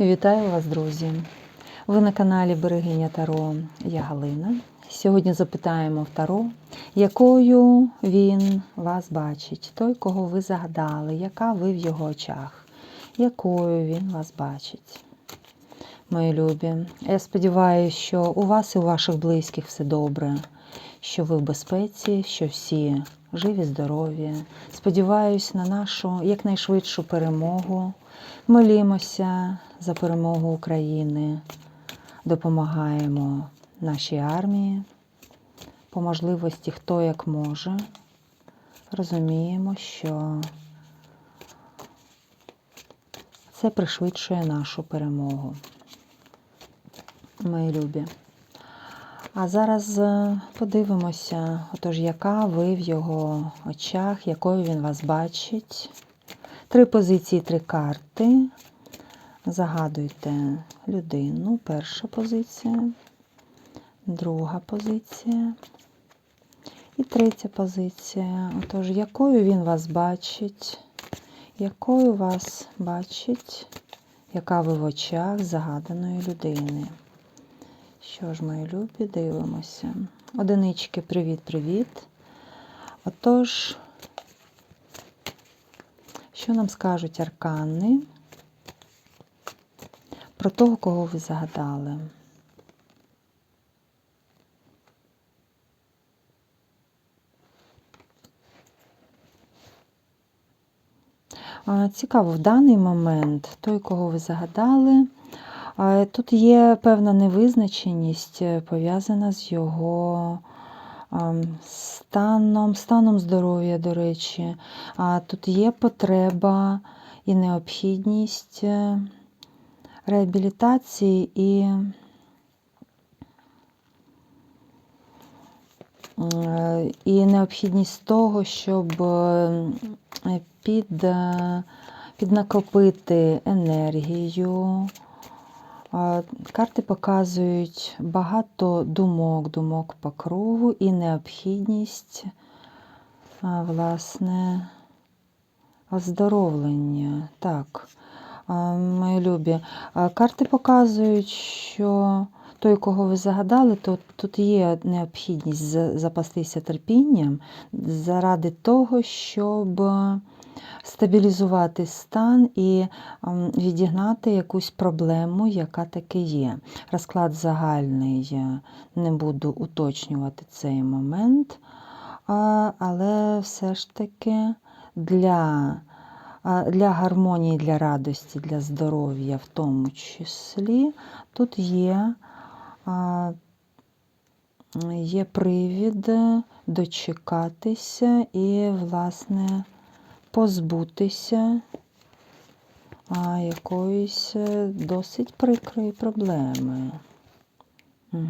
Вітаю вас, друзі! Ви на каналі Берегиня Таро. Я Галина. Сьогодні запитаємо в Таро, якою він вас бачить, той, кого ви загадали, яка ви в його очах, якою він вас бачить. Мої любі, я сподіваюся, що у вас і у ваших близьких все добре, що ви в безпеці, що всі живі, здорові. Сподіваюсь на нашу якнайшвидшу перемогу. Молімося за перемогу України, допомагаємо нашій армії, по можливості хто як може. Розуміємо, що це пришвидшує нашу перемогу. Мої любі. А зараз е, подивимося, отож, яка ви в його очах, якою він вас бачить. Три позиції, три карти. Загадуйте людину. Перша позиція, друга позиція і третя позиція. Отож, якою він вас бачить, якою вас бачить, яка ви в очах загаданої людини. Що ж, мої любі, дивимося. Одинички, привіт-привіт. Отож, що нам скажуть аркани про того, кого ви загадали? Цікаво, в даний момент той, кого ви загадали, тут є певна невизначеність, е, пов'язана з його станом, станом здоров'я, до речі. А Тут є потреба і необхідність е, реабілітації і е, і необхідність того, щоб е, під, піднакопити енергію. Карти показують багато думок, думок по кругу і необхідність, власне, оздоровлення. Так, мої любі, карти показують, що той, кого ви загадали, то тут є необхідність запастися терпінням заради того, щоб стабілізувати стан і ем, відігнати якусь проблему, яка таки є. Розклад загальний, я не буду уточнювати цей момент, але все ж таки для, для гармонії, для радості, для здоров'я в тому числі, тут є. Є привід дочекатися і, власне, позбутися а, якоїсь е, досить прикрої проблеми. Угу.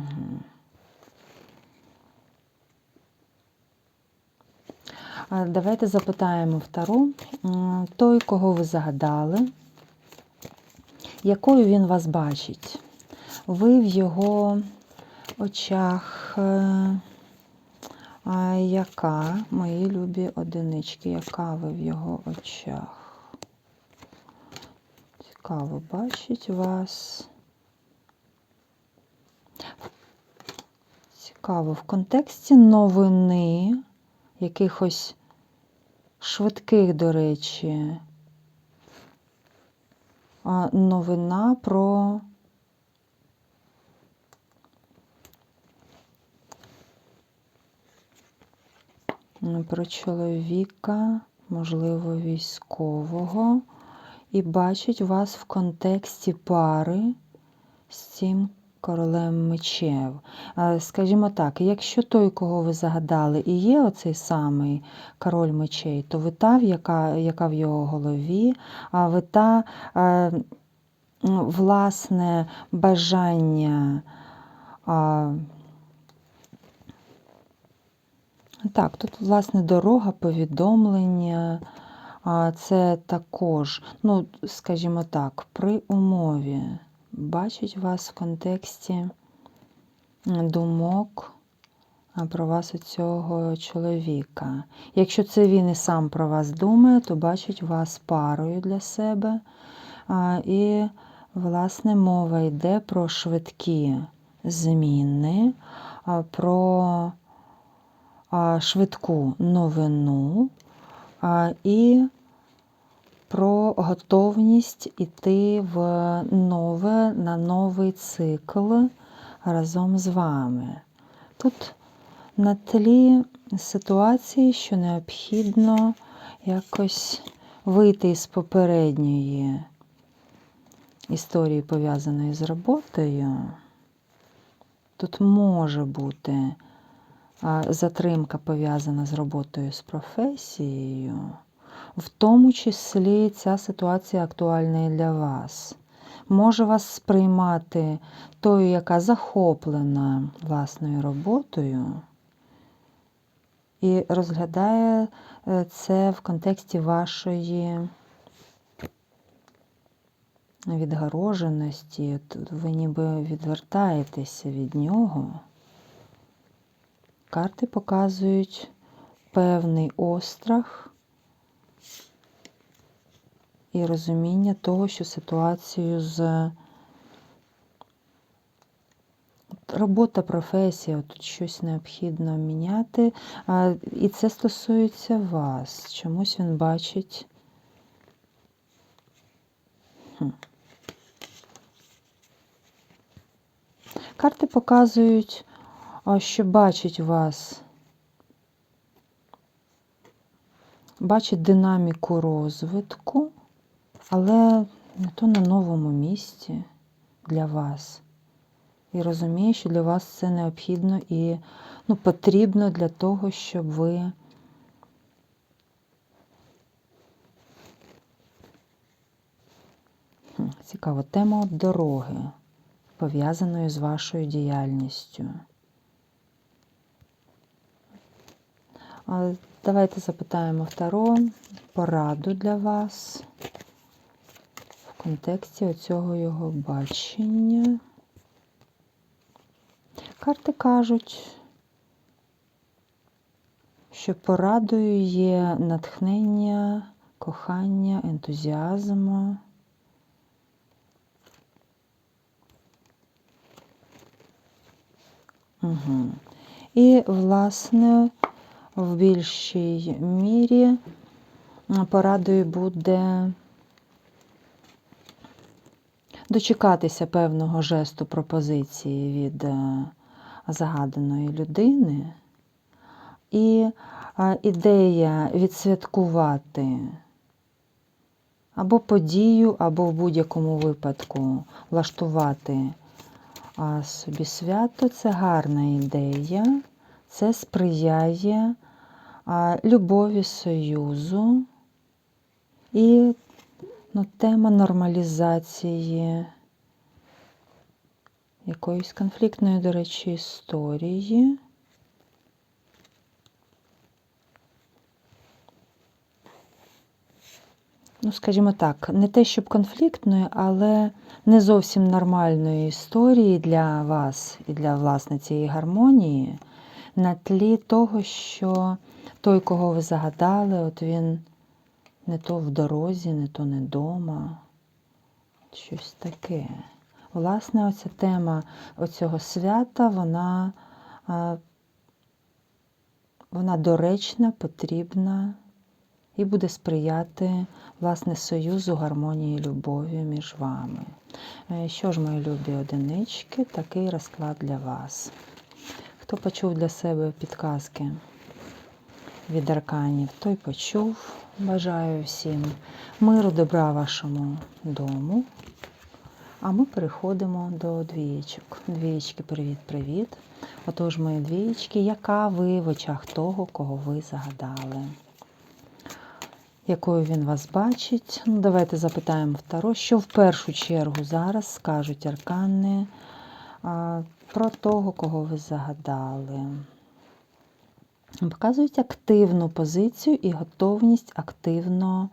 Давайте запитаємо Втору. М, Той, кого ви загадали, якою він вас бачить? Ви в його очах. А яка, мої любі одинички, яка ви в його очах? Цікаво, бачить вас. Цікаво, в контексті новини, якихось швидких, до речі, новина про про чоловіка, можливо, військового, і бачить вас в контексті пари з цим королем мечев. Е, Скажімо так, якщо той, кого ви загадали, і є оцей самий король мечей, то ви та, яка, яка в його голові, а ви та е, власне бажання. Так, тут, власне, дорога, повідомлення, це також, ну, скажімо так, при умові бачить вас в контексті думок про вас у цього чоловіка. Якщо це він і сам про вас думає, то бачить вас парою для себе. І Власне, мова йде про швидкі зміни, про швидку новину і про готовність іти в нове на новий цикл разом з вами. Тут на тлі ситуації, що необхідно якось вийти із попередньої історії, пов'язаної з роботою. Тут може бути затримка пов'язана з роботою з професією. В тому числі ця ситуація актуальна і для вас. Може вас сприймати тою, яка захоплена власною роботою, і розглядає е, це в контексті вашої відгороженості. Ви ніби відвертаєтеся від нього. Карти показують певний острах і розуміння того, що ситуацію з робота, професія, тут щось необхідно міняти. І це стосується вас. Чомусь він бачить. Хм. Карти показують, що бачить вас. Бачить динаміку розвитку, але не то на новому місці для вас. І розуміє, що для вас це необхідно і ну, потрібно для того, щоб ви Хм, Цікаво, тема дороги, пов'язаної з вашою діяльністю. Давайте запитаємо Таро пораду для вас в контексті оцього його бачення. Карти кажуть, що порадою є натхнення, кохання, ентузіазму. Угу. І, власне, в більшій мірі порадою буде дочекатися певного жесту пропозиції від е, загаданої людини. І ідея відсвяткувати або подію, або в будь-якому випадку влаштувати собі свято це гарна ідея, це сприяє любові союзу і ну, тема нормалізації якоїсь конфліктної, до речі, історії. Ну, скажімо так, не те, щоб конфліктної, але не зовсім нормальної історії для вас і для власне цієї гармонії, на тлі того, що той, кого ви загадали, от він не то в дорозі, не то не вдома. Щось таке. Власне, оця тема оцього свята, вона, вона доречна, потрібна і буде сприяти власне союзу, гармонії, любові між вами. Е, що ж, мої любі одинички, такий розклад для вас. Хто почув для себе підказки від арканів, той почув. Бажаю всім миру, добра вашому дому. А ми переходимо до двієчок. Двієчки, привіт-привіт. Отож, мої двієчки, яка ви в очах того, кого ви загадали? Якою він вас бачить? Ну, Давайте запитаємо Таро, що в першу чергу зараз скажуть аркани про того, кого ви загадали. Показують активну позицію і готовність активно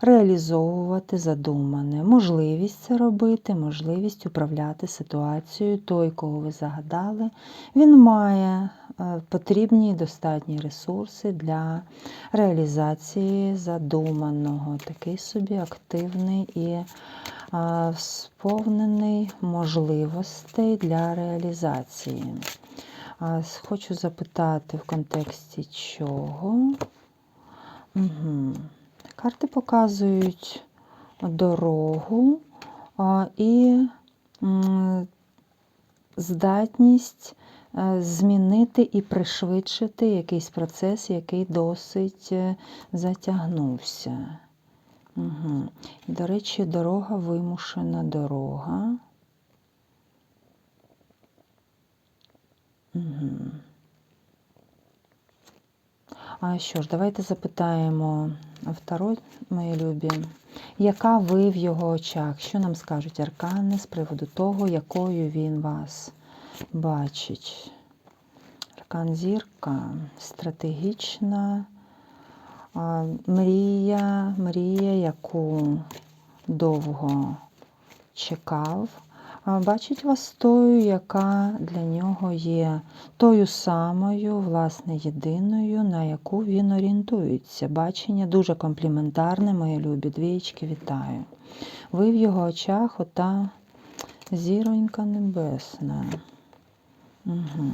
реалізовувати задумане, можливість це робити, можливість управляти ситуацією. Той, кого ви загадали, він має е, потрібні і достатні ресурси для реалізації задуманого. Такий собі активний і сповнений можливостей для реалізації. Хочу запитати в контексті чого. Угу. Карти показують дорогу і здатність е, змінити і пришвидшити якийсь процес, який досить е, затягнувся. Угу. До речі, дорога вимушена дорога. Угу. А що ж, давайте запитаємо второй, мої любі, яка ви в його очах? Що нам скажуть аркани з приводу того, якою він вас бачить? Аркан зірка, стратегічна мрія, мрія, яку довго чекав. Бачить вас тою, яка для нього є тою самою, власне, єдиною, на яку він орієнтується. Бачення дуже компліментарне, мої любі двічки, вітаю. Ви в його очах ота зіронька небесна. Угу.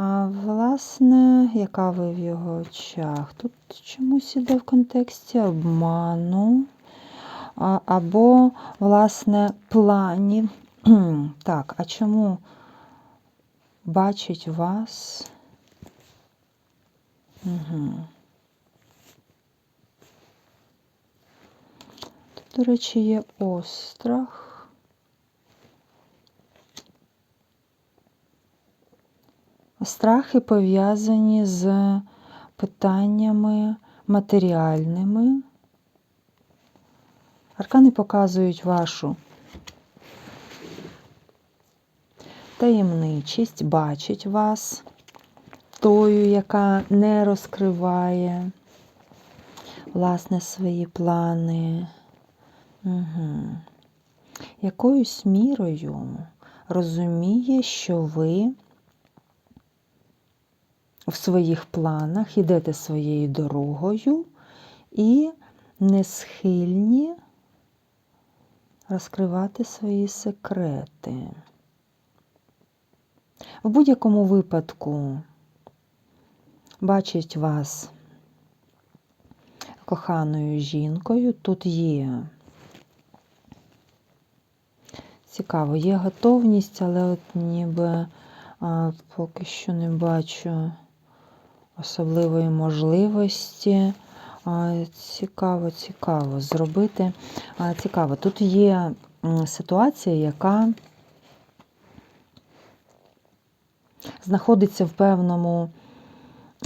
А власне, яка ви в його очах? Тут чомусь іде в контексті обману а, або, власне, планів. Так, а чому бачить вас? Угу. Тут, до речі, є острах. Страхи пов'язані з питаннями матеріальними. Аркани показують вашу таємничість, бачить вас тою, яка не розкриває власне свої плани. Угу. Якоюсь мірою розуміє, що ви в своїх планах ідете своєю дорогою і не схильні розкривати свої секрети. В будь-якому випадку бачить вас коханою жінкою. Тут є цікаво, є готовність, але от ніби а, поки що не бачу особливої можливості. Цікаво, цікаво зробити. Цікаво, тут є ситуація, яка знаходиться в певному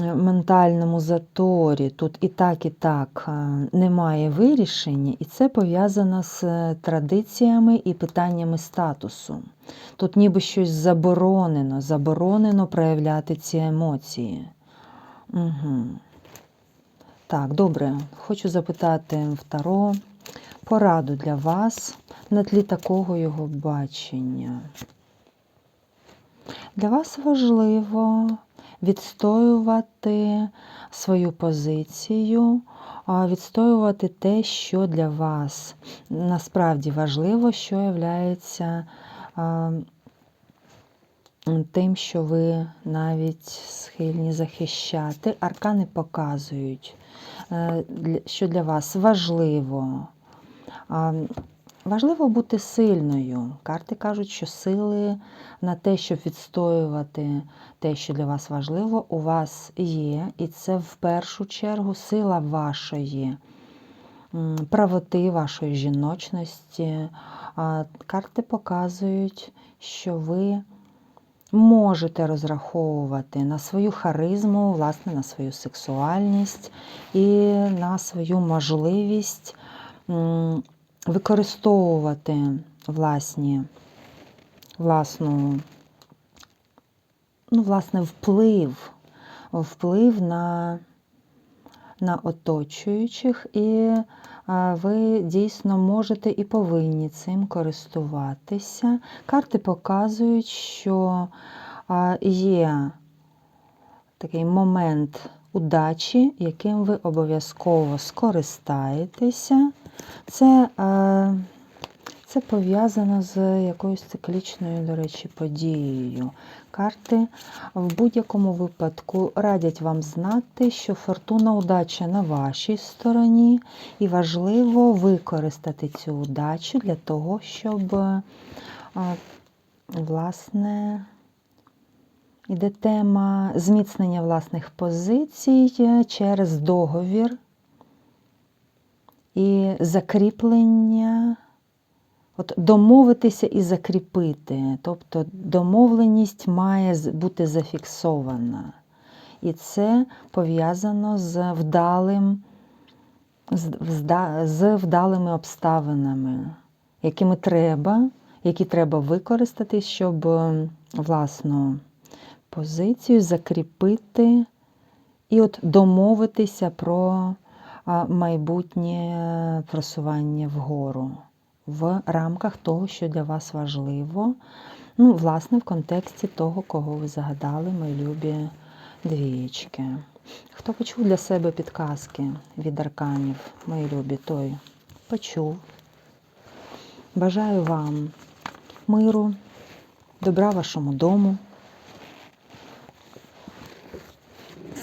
е, ментальному заторі. Тут і так, і так е, немає вирішення, і це пов'язано з е, традиціями і питаннями статусу. Тут ніби щось заборонено, заборонено проявляти ці емоції. Угу. Так, добре. Хочу запитати в Таро пораду для вас на тлі такого його бачення. Для вас важливо відстоювати свою позицію, відстоювати те, що для вас насправді важливо, що є тим, що ви навіть схильні захищати. Аркани показують, е, що для вас важливо. Важливо бути сильною. Карти кажуть, що сили на те, щоб відстоювати те, що для вас важливо, у вас є. І це в першу чергу сила вашої правоти, вашої жіночності. Карти показують, що ви можете розраховувати на свою харизму, власне, на свою сексуальність і на свою можливість використовувати власні, власну, ну, власне, вплив, вплив на, на оточуючих, і ви дійсно можете і повинні цим користуватися. Карти показують, що є такий момент удачі, яким ви обов'язково скористаєтеся. Це, це пов'язано з якоюсь циклічною, до речі, подією. Карти. В будь-якому випадку радять вам знати, що фортуна удача на вашій стороні, і важливо використати цю удачу для того, щоб, е, власне, Іде тема зміцнення власних позицій е, через договір і закріплення, от домовитися і закріпити. Тобто домовленість має бути зафіксована. І це пов'язано з вдалим, з, вдалими обставинами, якими треба, які треба використати, щоб е, власну позицію закріпити і от домовитися про майбутнє просування вгору в рамках того, що для вас важливо. Ну, власне, в контексті того, кого ви загадали, мої любі двієчки. Хто почув для себе підказки від арканів, мої любі, той почув. Бажаю вам миру, добра вашому дому.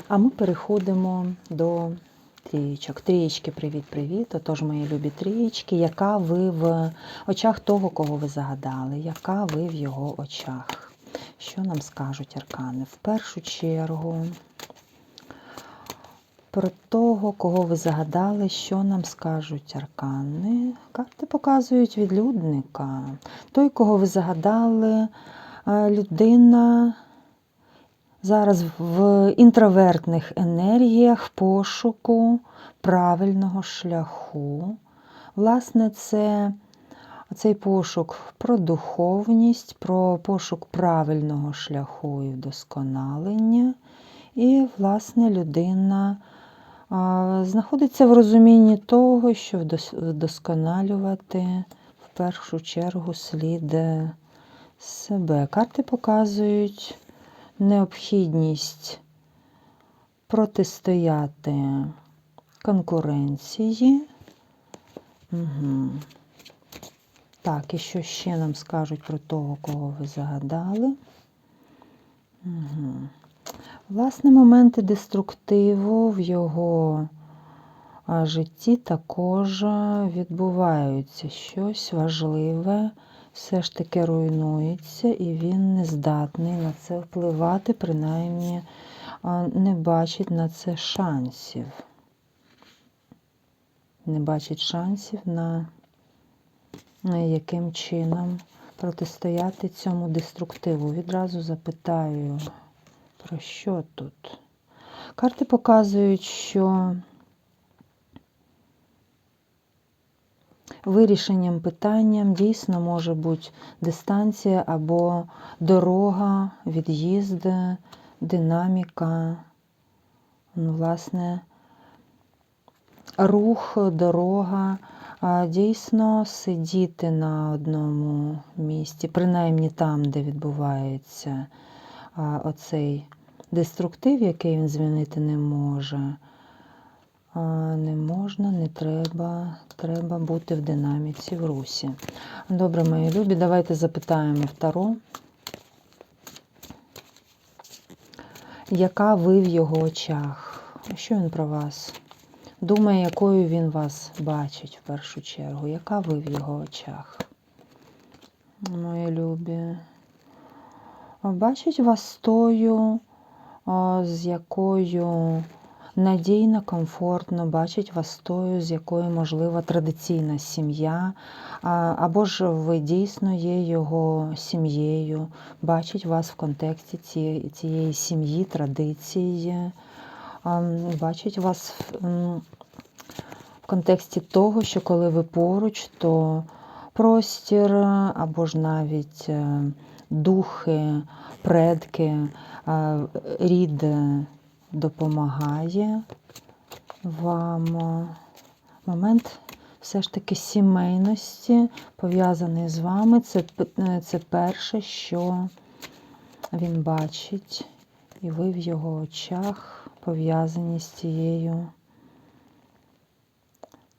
А ми переходимо до трієчок. Трієчки, привіт-привіт. Отож, мої любі трієчки, яка ви в очах того, кого ви загадали, яка ви в його очах? Що нам скажуть аркани? В першу чергу про того, кого ви загадали, що нам скажуть аркани. Карти показують відлюдника. Той, кого ви загадали, е, людина зараз в інтровертних енергіях пошуку правильного шляху. Власне, це цей пошук про духовність, про пошук правильного шляху і вдосконалення. І, власне, людина знаходиться в розумінні того, що вдосконалювати в першу чергу слід себе. Карти показують необхідність протистояти конкуренції. Угу. Так, і що ще нам скажуть про того, кого ви загадали? Угу. Власне, моменти деструктиву в його житті також відбуваються. Щось важливе все ж таки руйнується, і він не здатний на це впливати, принаймні не бачить на це шансів. Не бачить шансів на, яким чином протистояти цьому деструктиву. Відразу запитаю, про що тут? Карти показують, що вирішенням питанням дійсно може бути дистанція або дорога, від'їзд, динаміка, ну, власне, рух, дорога. Дійсно сидіти на одному місці, принаймні там, де відбувається оцей деструктив, який він змінити не може. Не можна, не треба. Треба бути в динаміці в русі. Добре, мої любі, давайте запитаємо Таро. Яка ви в його очах? Що він про вас? Думає, якою він вас бачить в першу чергу. Яка ви в його очах? Мої любі. Бачить вас тою, з якою надійно, комфортно, бачить вас тою, з якою, можливо, традиційна сім'я, або ж ви дійсно є його сім'єю, бачить вас в контексті цієї, цієї сім'ї, традиції, бачить вас в, контексті того, що коли ви поруч, то простір або ж навіть е, духи, предки, рід допомагає вам. Момент все ж таки сімейності, пов'язаний з вами. Це, це перше, що він бачить, і ви в його очах пов'язані з цією,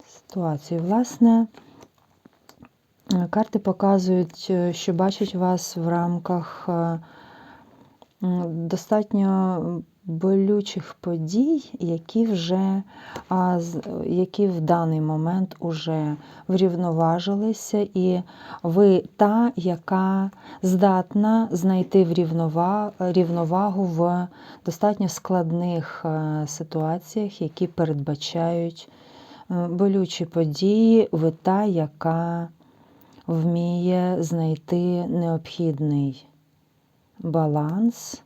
з ситуацію. Власне, карти показують, що бачать вас в рамках е, достатньо болючих подій, які вже які в даний момент уже врівноважилися, і ви та, яка здатна знайти рівновагу в достатньо складних е, ситуаціях, які передбачають е, болючі події, ви та, яка вміє знайти необхідний баланс,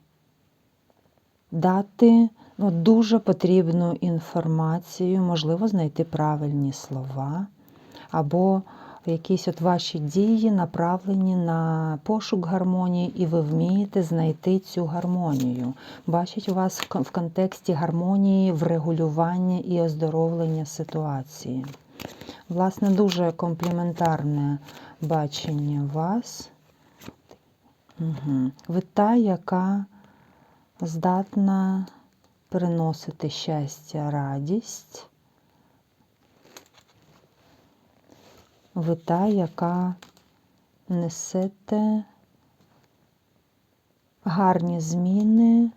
дати ну, дуже потрібну інформацію, можливо, знайти правильні слова, або якісь от ваші дії направлені на пошук гармонії, і ви вмієте знайти цю гармонію. Бачить у вас в контексті гармонії, врегулювання і оздоровлення ситуації. Власне, дуже компліментарне бачення вас. Угу. Ви та, яка здатна приносити щастя, радість. Ви та, яка несете гарні зміни,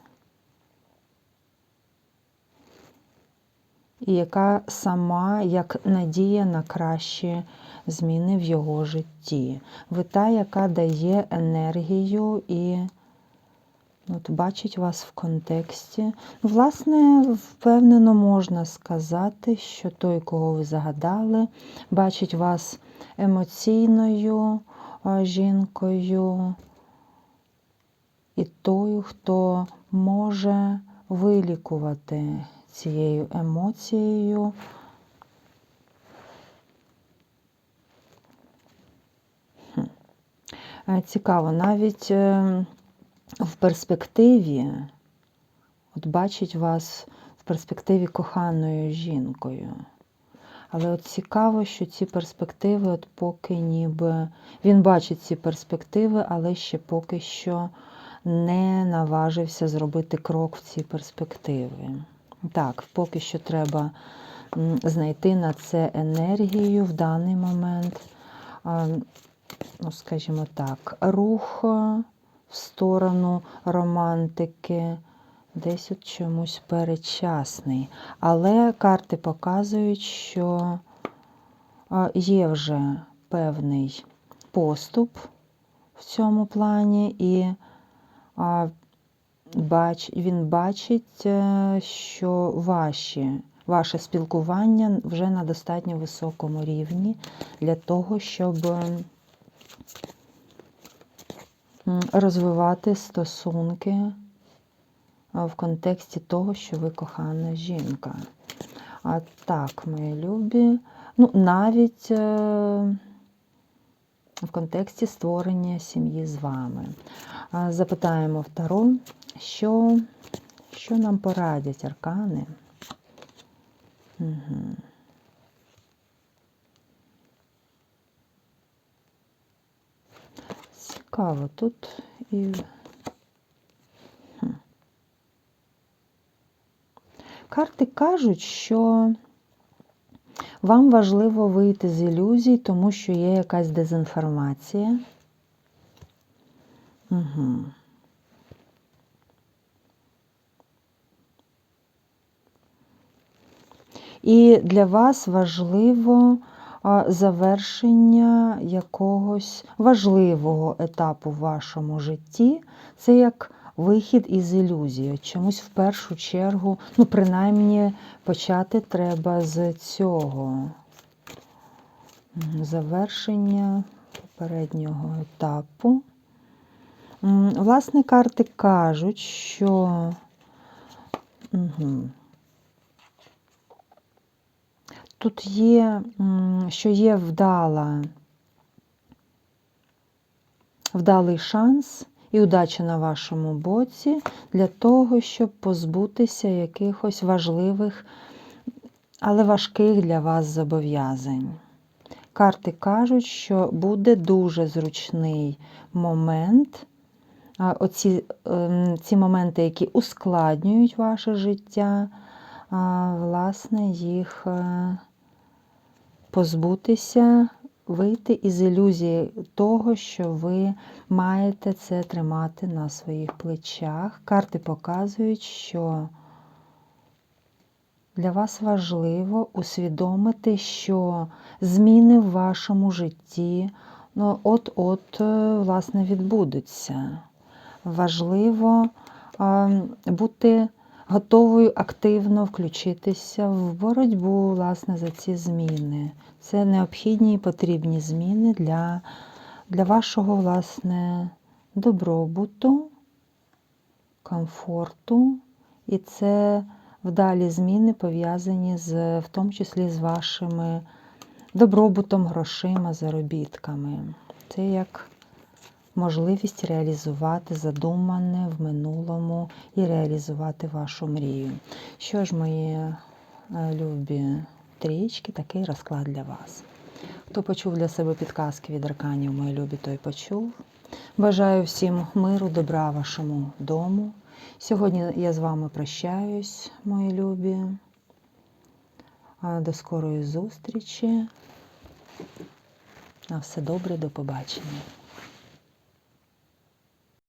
і яка сама як надія на кращі зміни в його житті. Ви та, яка дає енергію і от бачить вас в контексті. Власне, впевнено можна сказати, що той, кого ви загадали, бачить вас емоційною жінкою і тою, хто може вилікувати цією емоцією. Е, Цікаво, навіть е, в перспективі, от бачить вас в перспективі коханою жінкою. Але от цікаво, що ці перспективи, от поки ніби він бачить ці перспективи, але ще поки що не наважився зробити крок в ці перспективи. Так, поки що треба знайти на це енергію в даний момент, ну, скажімо так, рух в сторону романтики, десь от чомусь передчасний. Але карти показують, що є вже певний поступ в цьому плані, і він бачить, е, що ваші, ваше спілкування вже на достатньо високому рівні для того, щоб розвивати стосунки в контексті того, що ви кохана жінка. А так, мої любі, ну, навіть е, в контексті створення сім'ї з вами. Запитаємо в Таро, що, що нам порадять аркани. Угу. Цікаво, тут і. Карти кажуть, що вам важливо вийти з ілюзій, тому що є якась дезінформація. Угу. І для вас важливо завершення якогось важливого етапу в вашому житті. Це як вихід із ілюзії. Чомусь в першу чергу, ну, принаймні, почати треба з цього. Завершення попереднього етапу. Власне, карти кажуть, що. Угу. Тут є, що є вдала, вдалий шанс і удача на вашому боці для того, щоб позбутися якихось важливих, але важких для вас зобов'язань. Карти кажуть, що буде дуже зручний момент. Оці ем, ці моменти, які ускладнюють ваше життя, власне, їх е, позбутися, вийти із ілюзії того, що ви маєте це тримати на своїх плечах. Карти показують, що для вас важливо усвідомити, що зміни в вашому житті ну, от-от, е, власне, відбудуться. Важливо а, бути готовою активно включитися в боротьбу власне, за ці зміни. Це необхідні і потрібні зміни для, для вашого власне, добробуту, комфорту. І це вдалі зміни пов'язані з, в тому числі з вашими добробутом, грошима, заробітками. Це як можливість реалізувати задумане в минулому і реалізувати вашу мрію. Що ж, мої е, любі трієчки, такий розклад для вас. Хто почув для себе підказки від арканів, мої любі, той почув. Бажаю всім миру, добра вашому дому. Сьогодні я з вами прощаюсь, мої любі. До скорої зустрічі. На все добре, до побачення.